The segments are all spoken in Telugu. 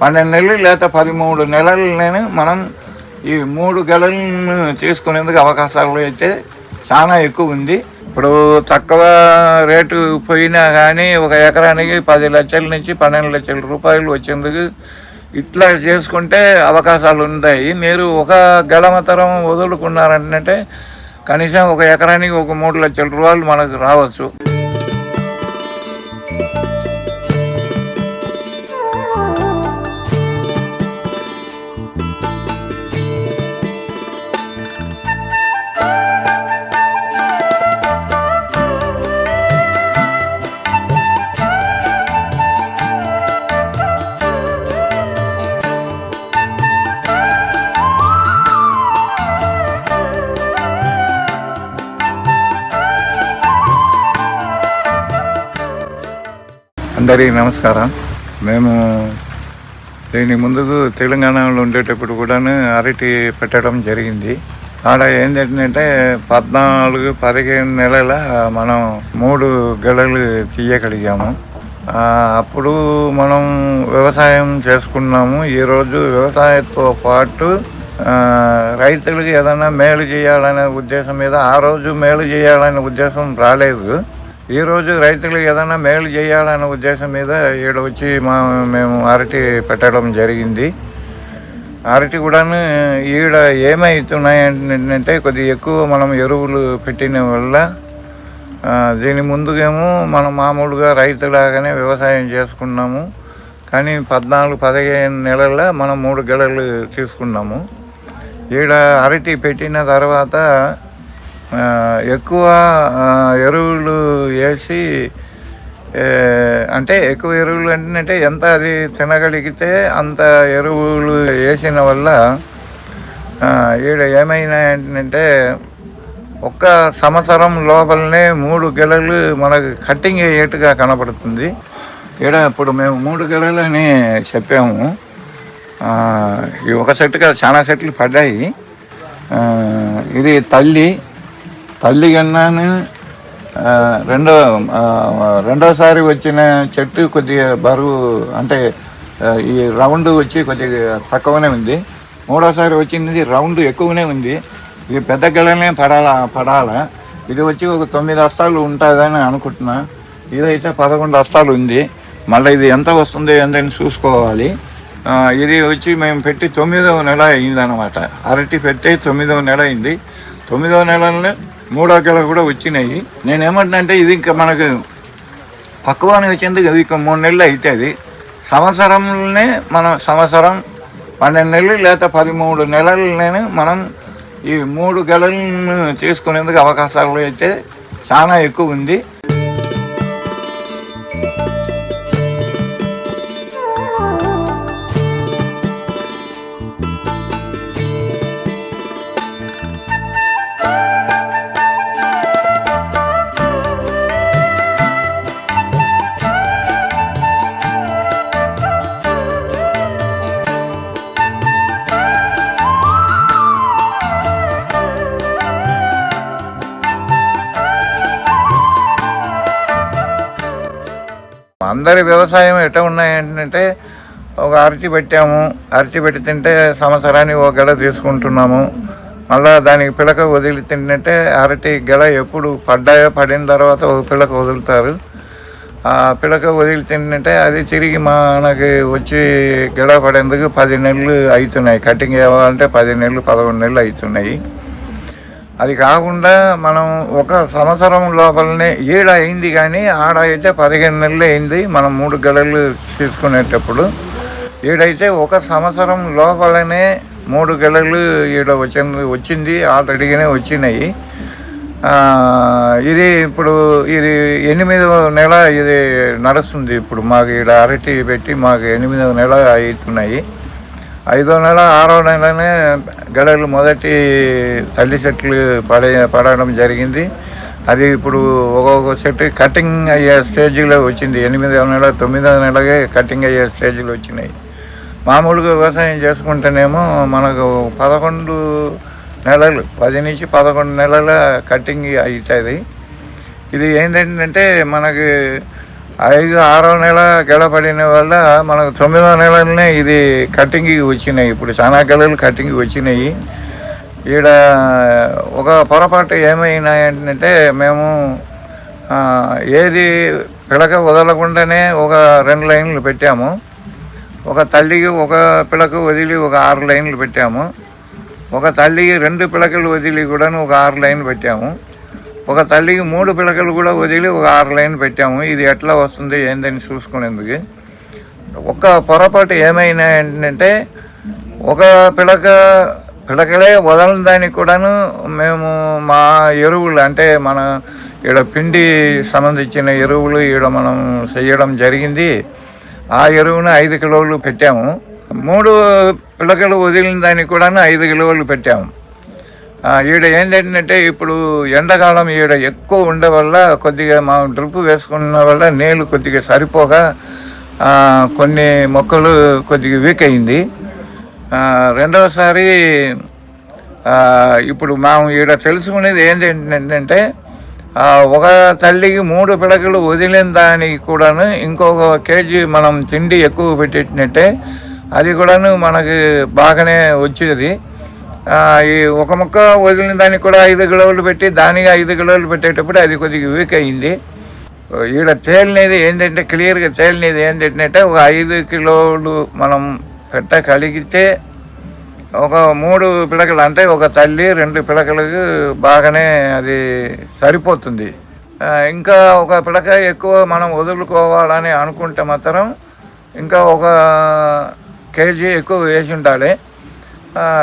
పన్నెండు నెలలు లేదా పదమూడు నెలలనే మనం ఈ మూడు గెలలను చేసుకునేందుకు అవకాశాలు అయితే చాలా ఎక్కువ ఉంది. ఇప్పుడు తక్కువ రేటు పోయినా కానీ ఒక ఎకరానికి పది లక్షల నుంచి పన్నెండు లక్షల రూపాయలు వచ్చేందుకు ఇట్లా చేసుకుంటే అవకాశాలు ఉంటాయి. మీరు ఒక గడమతరం వదులుకున్నారంటే కనీసం ఒక ఎకరానికి ఒక మూడు లక్షల రూపాయలు మనకు రావచ్చు. అందరికీ నమస్కారం. మేము దీని ముందుకు తెలంగాణలో ఉండేటప్పుడు కూడాను అరటి పెట్టడం జరిగింది. ఆడ ఏంటంటే పద్నాలుగు పదిహేను నెలల మనం మూడు గడలు తీయగలిగాము. అప్పుడు మనం వ్యవసాయం చేసుకున్నాము. ఈరోజు వ్యవసాయంతో పాటు రైతులకు ఏదైనా మేలు చేయాలనే ఉద్దేశం మీద ఆ రోజు మేలు చేయాలనే ఉద్దేశం రాలేదు. ఈరోజు రైతులు ఏదైనా మేలు చేయాలనే ఉద్దేశం మీద ఈడ వచ్చి మా మేము అరటి పెట్టడం జరిగింది. అరటి కూడాను ఈడ ఏమవుతున్నాయి కొద్ది కొద్దిగా ఎక్కువ మనం ఎరువులు పెట్టిన వల్ల దీని ముందుకేమో మనం మామూలుగా రైతులాగానే వ్యవసాయం చేసుకున్నాము. కానీ పద్నాలుగు పదిహేను నెలల మనం మూడు గెలలు తీసుకున్నాము. ఈడ అరటి పెట్టిన తర్వాత ఎక్కువ ఎరువులు వేసి అంటే ఎక్కువ ఎరువులు అంటే ఎంత అది తినగలిగితే అంత ఎరువులు వేసిన వల్ల ఈడ ఏమైనా ఏంటంటే ఒక్క సంవత్సరం లోపలనే మూడు గెలలు మనకు కట్టింగ్ అయ్యేట్టుగా కనపడుతుంది. ఈడ ఇప్పుడు మేము మూడు గెలలని చెప్పాము. ఈ ఒక సెట్టుగా చాలా సెట్లు పడ్డాయి. ఇది తల్లి తల్లి కన్నాను రెండో రెండోసారి వచ్చిన చెట్టు కొద్దిగా బరువు అంటే ఈ రౌండ్ వచ్చి కొద్దిగా తక్కువనే ఉంది. మూడోసారి వచ్చింది రౌండ్ ఎక్కువనే ఉంది. ఇది పెద్ద గెలనే పడాలా పడాలా. ఇది వచ్చి ఒక తొమ్మిది అస్తాలు ఉంటుందని అనుకుంటున్నా. ఇదైతే పదకొండు అస్తాలు ఉంది. మళ్ళీ ఇది ఎంత వస్తుంది ఎంతని చూసుకోవాలి. ఇది వచ్చి మేము పెట్టి తొమ్మిదవ నెల అయిందనమాట అరటి పెట్టి తొమ్మిదవ నెల అయింది. తొమ్మిదవ నెలలో మూడో గెల కూడా వచ్చినాయి. నేనేమంటున్నా ఇది ఇంకా మనకు పక్వాన్ని వచ్చేందుకు అది ఇంకా మూడు నెలలు అవుతుంది సంవత్సరంలోనే మనం సంవత్సరం పన్నెండు నెలలు లేదా పదమూడు నెలలనే మనం ఈ మూడు గెలలను చేసుకునేందుకు అవకాశాలు అయితే చాలా ఎక్కువ ఉంది. అందరి వ్యవసాయం ఎట్లా ఉన్నాయంటే ఒక అరచి పెట్టాము. అరచి పెట్టి తింటే సంవత్సరానికి ఒక గెల తీసుకుంటున్నాము. మళ్ళా దానికి పిలక వదిలి తింటే అరటి గెల ఎప్పుడు పడ్డాయో పడిన తర్వాత ఒక పిలక వదులుతారు. ఆ పిలక వదిలి తింటే అది తిరిగి మనకి వచ్చి గెల పడేందుకు పది నెలలు అవుతున్నాయి. కటింగ్ అవ్వాలంటే పది నెలలు పదకొండు నెలలు అవుతున్నాయి. అది కాకుండా మనం ఒక సంవత్సరం లోపలనే ఈడ అయింది కానీ ఆడ అయితే పదిహేను నెలలు అయింది. మనం మూడు గడలు తీసుకునేటప్పుడు ఈడైతే ఒక సంవత్సరం లోపలనే మూడు గడలు ఈడ వచ్చింది వచ్చింది ఆల్రెడీగానే వచ్చినాయి. ఇది ఇప్పుడు ఇది ఎనిమిదవ నెల ఇది నడుస్తుంది. ఇప్పుడు మాకు ఈడ అరటి పెట్టి మాకు ఎనిమిదవ నెల అవుతున్నాయి. ఐదో నెల ఆరో నెలనే గడలు మొదటి తల్లి చెట్లు పడే పడడం జరిగింది. అది ఇప్పుడు ఒక్కొక్క చెట్టు కటింగ్ అయ్యే స్టేజ్లో వచ్చింది. ఎనిమిదవ నెల తొమ్మిదవ నెలగే కటింగ్ అయ్యే స్టేజ్లో వచ్చినాయి. మామూలుగా వ్యవసాయం చేసుకుంటేనేమో మనకు పదకొండు నెలలు పది నుంచి పదకొండు నెలల కటింగ్ అవుతుంది. ఇది ఏంటంటే మనకి ఐదు ఆరో నెల గడపడిన వల్ల మనకు తొమ్మిదో నెలలనే ఇది కటింగ్కి వచ్చినాయి. ఇప్పుడు చాలా గెలలు కటింగ్కి వచ్చినాయి. ఈడ ఒక పొరపాటు ఏమైనాయంటే మేము ఏది పిలక వదలకుండానే ఒక రెండు లైన్లు పెట్టాము. ఒక తల్లికి ఒక పిలక వదిలి ఒక ఆరు లైన్లు పెట్టాము. ఒక తల్లికి రెండు పిలకలు వదిలి కూడా ఒక ఆరు లైన్లు పెట్టాము. ఒక తల్లికి మూడు పిలకలు కూడా వదిలి ఒక ఆరు లైన్ పెట్టాము. ఇది ఎట్లా వస్తుంది ఏందని చూసుకునేందుకు. ఒక పొరపాటు ఏమైనా ఏంటంటే ఒక పిలక పిలకలే వదలని దానికి కూడాను మేము మా ఎరువులు అంటే మన ఈడ పిండి సంబంధించిన ఎరువులు ఈడ మనం చేయడం జరిగింది. ఆ ఎరువును ఐదు కిలోలు పెట్టాము. మూడు పిలకలు వదిలిన దానికి కూడాను ఐదు కిలోలు పెట్టాము. ఈడ ఏంటంటే ఇప్పుడు ఎండాకాలం ఈడ ఎక్కువ ఉండే వల్ల కొద్దిగా మా డ్రిప్ వేసుకున్న వల్ల నీళ్ళు కొద్దిగా సరిపోగా కొన్ని మొక్కలు కొద్దిగా వీక్ అయింది. రెండవసారి ఇప్పుడు మనం ఈడ తెలుసుకునేది ఏంటంటే ఒక తల్లికి మూడు పిడకలు వదిలిన దానికి కూడాను ఇంకొక కేజీ మనం తిండి ఎక్కువ పెట్టినట్టే అది కూడాను మనకి బాగానే వచ్చేది. ఈ ఒక ముక్క వదిలిన దానికి కూడా ఐదు కిలోలు పెట్టి దానికి ఐదు కిలోలు పెట్టేటప్పుడు అది కొద్దిగా వీక్ అయింది ఈడ తేలినది ఏంటంటే క్లియర్గా తేలినది ఏంటంటే ఒక ఐదు కిలోలు మనం పెట్టగలిగితే ఒక మూడు పిడకలు అంటే ఒక తల్లి రెండు పిడకలకు బాగానే అది సరిపోతుంది. ఇంకా ఒక పిడక ఎక్కువ మనం వదులుకోవాలని అనుకుంటే మాత్రం ఇంకా ఒక కేజీ ఎక్కువ వేసి ఉండాలి.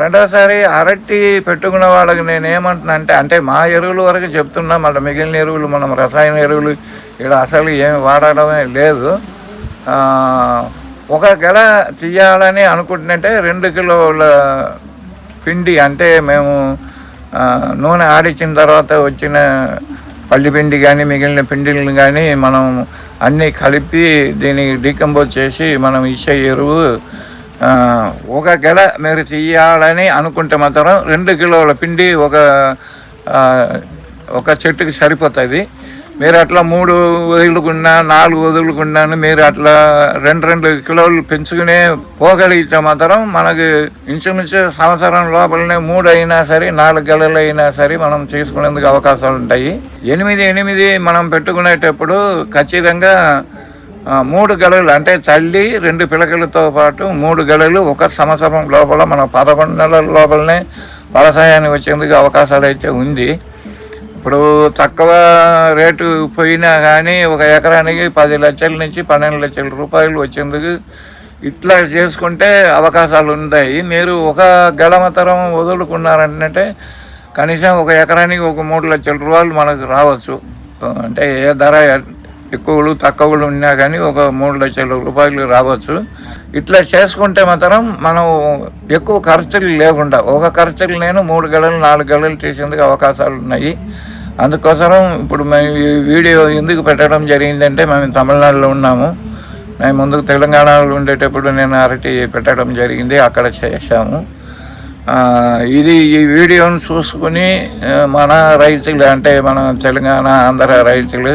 రెండోసారి అరటి పెట్టుకున్న వాళ్ళకి నేనేమంటున్నా అంటే అంటే మా ఎరువుల వరకు చెప్తున్నా మళ్ళీ మిగిలిన ఎరువులు మనం రసాయన ఎరువులు ఇక్కడ అసలు ఏమి వాడడమే లేదు. ఒక గెల తీయాలని అనుకుంటున్నట్టే రెండు కిలోల పిండి అంటే మేము నూనె ఆడిచ్చిన తర్వాత వచ్చిన పల్లి పిండి కానీ మిగిలిన పిండిలను కానీ మనం అన్నీ కలిపి దీనికి డీకంపోజ్ చేసి మనం ఇచ్చే ఎరువు ఒక గెల మీరు తీయాలని అనుకుంటే మాత్రం రెండు కిలోల పిండి ఒక ఒక చెట్టుకి సరిపోతుంది. మీరు అట్లా మూడు వదులుకున్నా నాలుగు వదులుకున్నాను మీరు అట్లా రెండు రెండు కిలోలు పెంచుకునే పోగలిగితే మాత్రం మనకి ఇంచుమించు సంవత్సరం లోపలనే మూడు అయినా సరే నాలుగు గెలలు అయినా సరే మనం తీసుకునేందుకు అవకాశాలు ఉంటాయి. ఎనిమిది ఎనిమిది మనం పెట్టుకునేటప్పుడు ఖచ్చితంగా మూడు గడలు అంటే తల్లి రెండు పిలకలతో పాటు మూడు గడలు ఒక సంవత్సరం లోపల మన పదకొండు నెలల లోపలనే వ్యవసాయానికి వచ్చేందుకు అవకాశాలు అయితే ఉంది. ఇప్పుడు తక్కువ రేటు పోయినా కానీ ఒక ఎకరానికి పది లక్షల నుంచి పన్నెండు లక్షల రూపాయలు వచ్చేందుకు ఇట్లా చేసుకుంటే అవకాశాలు ఉన్నాయి మీరు ఒక గడమతరం వదులుకున్నారంటే కనీసం ఒక ఎకరానికి ఒక మూడు లక్షల రూపాయలు మనకు రావచ్చు. అంటే ఏ ధర ఎక్కువలు తక్కువలు ఉన్నా కానీ ఒక మూడు లక్షల రూపాయలు రావచ్చు. ఇట్లా చేసుకుంటే మాత్రం మనం ఎక్కువ ఖర్చులు లేకుండా ఒక ఖర్చులు నేను మూడు గడలు నాలుగు గెలలు చేసేందుకు అవకాశాలు ఉన్నాయి. అందుకోసం ఇప్పుడు మేము ఈ వీడియో ఎందుకు పెట్టడం జరిగిందంటే మేము తమిళనాడులో ఉన్నాము. మేము ముందుకు తెలంగాణలో ఉండేటప్పుడు నేను అరటి పెట్టడం జరిగింది అక్కడ చేశాము. ఇది ఈ వీడియోను చూసుకుని మన రైతులు అంటే మన తెలంగాణ ఆంధ్ర రైతులు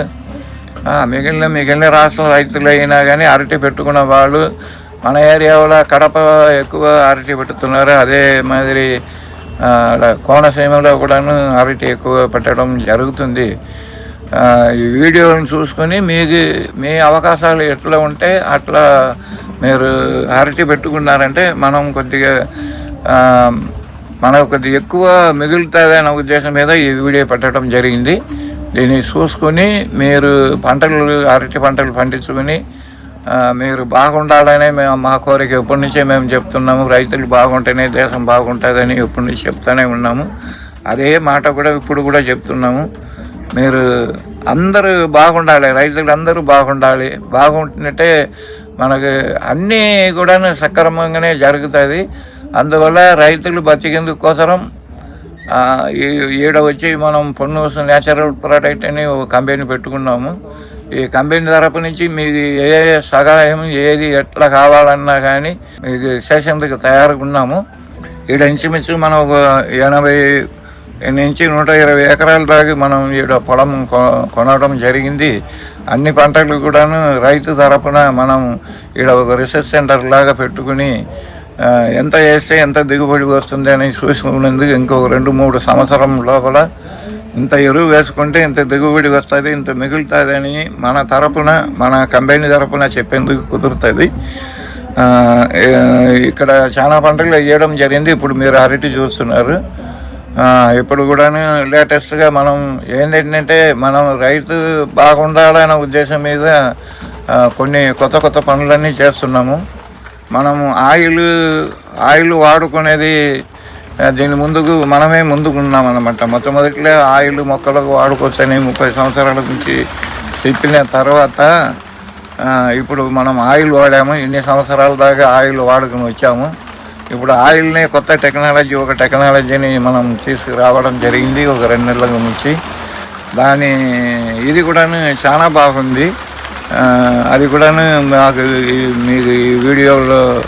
మిగిలిన మిగిలిన రాష్ట్ర రైతులు అయినా కానీ అరటి పెట్టుకున్న వాళ్ళు మన ఏరియాలో కడప ఎక్కువ అరటి పెట్టుతున్నారు. అదే మాదిరి అలా కోనసీమలో కూడాను అరటి ఎక్కువ పెట్టడం జరుగుతుంది. ఈ వీడియోలను చూసుకొని మీకు మీ అవకాశాలు ఎట్లా ఉంటే అట్లా మీరు అరటి పెట్టుకున్నారంటే మనం కొద్దిగా మనకు కొద్దిగా ఎక్కువ మిగులుతుందనే ఉద్దేశం మీద ఈ వీడియో పెట్టడం జరిగింది. దీన్ని చూసుకొని మీరు పంటలు అరటి పంటలు పండించుకొని మీరు బాగుండాలనే మేము మా కోరిక ఎప్పటి నుంచే మేము చెప్తున్నాము. రైతులు బాగుంటేనే దేశం బాగుంటుందని ఎప్పటి నుంచి చెప్తూనే ఉన్నాము. అదే మాట కూడా ఇప్పుడు కూడా చెప్తున్నాము. మీరు అందరూ బాగుండాలి రైతులు అందరూ బాగుండాలి. బాగుంటుంటే మనకు అన్నీ కూడా సక్రమంగానే జరుగుతుంది అందువల్ల రైతులు బతికేందుకు కోసరం ఈడ వచ్చి మనం పొన్నూస్ న్యాచురల్ ప్రోడక్ట్ అని ఒక కంపెనీ పెట్టుకున్నాము. ఈ కంపెనీ తరపు నుంచి మీకు ఏ సహాయం ఏది ఎట్లా కావాలన్నా కానీ మీకు చేసేందుకు తయారుగా ఉన్నాము ఈడ ఇంచుమించు మనం ఒక ఎనభై నుంచి నూట ఇరవై ఎకరాల దాకా మనం ఈడ పొలం కొనడం జరిగింది. అన్ని పంటలు కూడాను రైతు తరపున మనం ఈడ ఒక రీసెర్చ్ సెంటర్ లాగా పెట్టుకుని ఎంత వేస్తే ఎంత దిగుబడి వస్తుంది అని చూసుకునేందుకు ఇంకొక రెండు మూడు సంవత్సరం లోపల ఇంత ఎరువు వేసుకుంటే ఇంత దిగుబడి వస్తుంది ఇంత మిగులుతుంది అని మన తరపున మన కంపెనీ తరపున చెప్పేందుకు కుదురుతుంది. ఇక్కడ చాలా పంటలు వేయడం జరిగింది. ఇప్పుడు మీరు అరటి చూస్తున్నారు. ఇప్పుడు కూడా లేటెస్ట్గా మనం ఏంటంటే మనం రైతు బాగుండాలనే ఉద్దేశం మీద కొన్ని కొత్త కొత్త పనులన్నీ చేస్తున్నాము. మనము ఆయిల్ ఆయిల్ వాడుకునేది దీని ముందుకు మనమే ముందుకున్నాం అనమాట మొట్టమొదటిలో ఆయిల్ మొక్కలకు వాడుకోవచ్చని ముప్పై సంవత్సరాల నుంచి చెప్పిన తర్వాత ఇప్పుడు మనం ఆయిల్ వాడాము. ఇన్ని సంవత్సరాల దాకా ఆయిల్ వాడుకుని వచ్చాము. ఇప్పుడు ఆయిల్ని కొత్త టెక్నాలజీ ఒక టెక్నాలజీని మనం తీసుకురావడం జరిగింది ఒక రెండు నెలల నుంచి. దాని ఇది కూడా చాలా బాగుంది. అది కూడాను మాకు మీకు ఈ వీడియోలో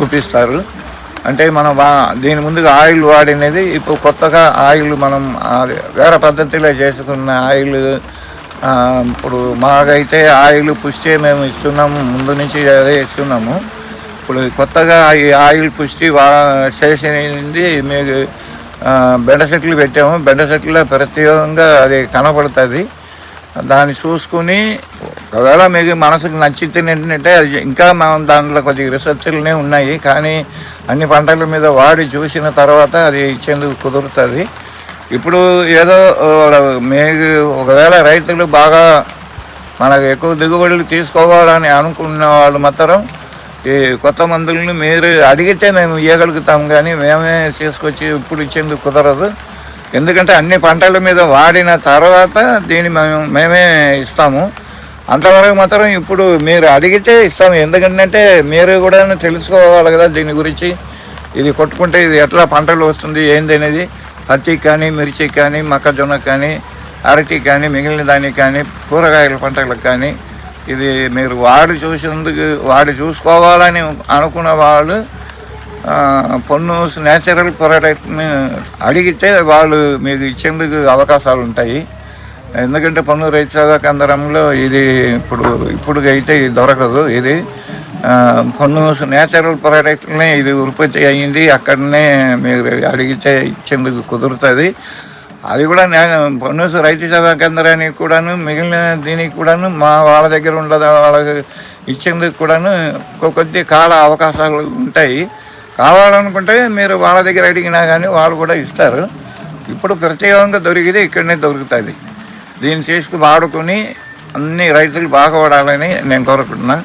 చూపిస్తారు. అంటే మనం వా- దీని ముందుగా ఆయిల్ వాడినది ఇప్పుడు కొత్తగా ఆయిల్ మనం వేరే పద్ధతిలో చేసుకున్న ఆయిల్ ఇప్పుడు మాకైతే ఆయిల్ పుష్టి మేము ఇస్తున్నాము ముందు నుంచి అదే ఇస్తున్నాము. ఇప్పుడు కొత్తగా ఈ ఆయిల్ పుష్టి వా చేసింది మీకు బెండ చెట్లు పెట్టాము. బెండ చెట్లు ప్రత్యేకంగా అది కనపడుతుంది. దాన్ని చూసుకుని ఒకవేళ మీకు మనసుకు నచ్చితే ఏంటంటే అది ఇంకా మనం దాంట్లో కొద్దిగా రీసెర్చ్లనే ఉన్నాయి. కానీ అన్ని పంటల మీద వాడి చూసిన తర్వాత అది ఇచ్చేందుకు కుదురుతుంది. ఇప్పుడు ఏదో మీకు ఒకవేళ రైతులు బాగా మనకు ఎక్కువ దిగుబడులు తీసుకోవాలని అనుకున్న వాళ్ళు మాత్రం ఈ కొత్త మందులను మీరు అడిగితే మేము ఇవ్వగలుగుతాం కానీ మేమే తీసుకొచ్చి ఇప్పుడు ఇచ్చేందుకు కుదరదు. ఎందుకంటే అన్ని పంటల మీద వాడిన తర్వాత దీన్ని మేము మేమే ఇస్తాము. అంతవరకు మాత్రం ఇప్పుడు మీరు అడిగితే ఇస్తాము. ఎందుకంటే మీరు కూడా తెలుసుకోవాలి కదా దీని గురించి. ఇది కొట్టుకుంటే ఇది ఎట్లా పంటలు వస్తుంది ఏంది అనేది. పత్తి కానీ మిర్చి కానీ మొక్కజొన్న కానీ అరటి కానీ మిగిలిన దానికి కానీ కూరగాయల పంటలకు కానీ ఇది మీరు వాడి చూసేందుకు వాడి చూసుకోవాలని అనుకున్న వాళ్ళు పన్ను న్యాచురల్ ప్రొడక్ట్ని అడిగితే వాళ్ళు మీకు ఇచ్చేందుకు అవకాశాలు ఉంటాయి ఎందుకంటే పన్ను రైతు కేంద్రంలో ఇది ఇప్పుడు ఇప్పుడు అయితే ఇది దొరకదు ఇది. పన్ను నేచురల్ ప్రొడక్ట్ని ఇది ఉత్పత్తి అయ్యింది అక్కడనే మీరు అడిగితే ఇచ్చేందుకు కుదురుతుంది. అది కూడా పన్ను రైతు సేవా కేంద్రానికి కూడాను మిగిలిన దీనికి కూడాను మా వాళ్ళ దగ్గర ఉండదు వాళ్ళకి ఇచ్చేందుకు కూడాను కొద్ది కాల అవకాశాలు ఉంటాయి. కావాలనుకుంటే మీరు వాళ్ళ దగ్గర అడిగినా కానీ వాళ్ళు కూడా ఇస్తారు. ఇప్పుడు ప్రత్యేకంగా దొరికితే ఇక్కడనే దొరుకుతుంది. దీన్ని చేసుకు వాడుకొని అన్ని రైతులు బాగుపడాలని నేను కోరుకుంటున్నాను